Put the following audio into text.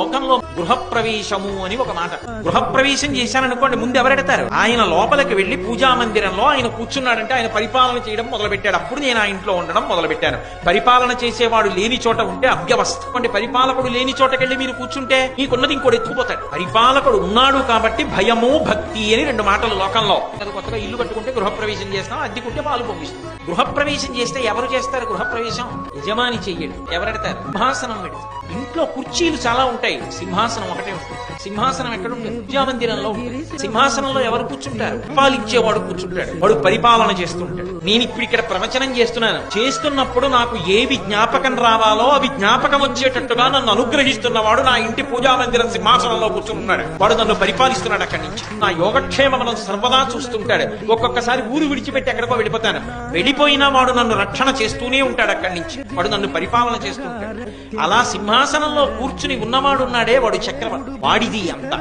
లోకంలో గృహప్రవేశము అని ఒక మాట. గృహప్రవేశం చేశాననుకోండి ముందు ఎవరెడతారు ఆయన లోపలికి వెళ్ళి పూజా మందిరంలో ఆయన కూర్చున్నాడంటే ఆయన పరిపాలన చేయడం మొదలుపెట్టాడు. అప్పుడు నేను ఆ ఇంట్లో ఉండడం మొదలుపెట్టాను. పరిపాలన చేసేవాడు లేని చోట ఉంటే అవ్యవస్థ. అంటే పరిపాలకుడు లేని చోటకెళ్ళి మీరు కూర్చుంటే మీకున్నది ఇంకోటి ఎత్తుకుపోతాడు. పరిపాలకుడు ఉన్నాడు కాబట్టి భయము భక్తి అని రెండు మాటలు లోకంలో. కొత్తగా ఇల్లు కట్టుకుంటే గృహప్రవేశం చేస్తాం అద్దెకుంటే పాలు పంపిస్తాం. గృహప్రవేశం చేస్తే ఎవరు చేస్తారు గృహప్రవేశం? యజమాని చెయ్యడు. ఎవరెడతారు? సింహాసనం పెడతారు. ఇంట్లో కుర్చీలు చాలా ఉంటాయి. సింహాసనం ఒకటే ఉంటుంది. సింహాసనం ఎక్కడ ఉంటుంది? విద్యామందిరంలో ఉంటుంది. సింహాసనంలో ఎవరు కూర్చుంటారు? పాలిచ్చేవాడు కూర్చుంటాడు. వాడు పరిపాలన చేస్తుంటాడు. నేను ఇప్పుడు ఇక్కడ ప్రవచనం చేస్తున్నాను. చేస్తున్నప్పుడు నాకు ఏవి జ్ఞాపకం రావాలో అవి జ్ఞాపకం వచ్చేటట్టుగా నన్ను అనుగ్రహిస్తున్నవాడు నా ఇంటి పూజా మందిరం సింహాసనంలో కూర్చున్నాడు వాడు నన్ను పరిపాలిస్తున్నాడు అక్కడి నుంచి. నా యోగక్షేమం సర్వదా చూస్తుంటాడు. ఒక్కొక్కసారి ఊరు విడిచిపెట్టి ఎక్కడికో వెళ్ళిపోతాను. వెళ్ళిపోయినా వాడు నన్ను రక్షణ చేస్తూనే ఉంటాడు అక్కడి నుంచి. వాడు నన్ను పరిపాలన చేస్తుంటాడు. అలా సింహాసనంలో కూర్చుని ఉన్నవాడు ఉన్నాడే వాడు చక్రవర్తి వాడిది అంత.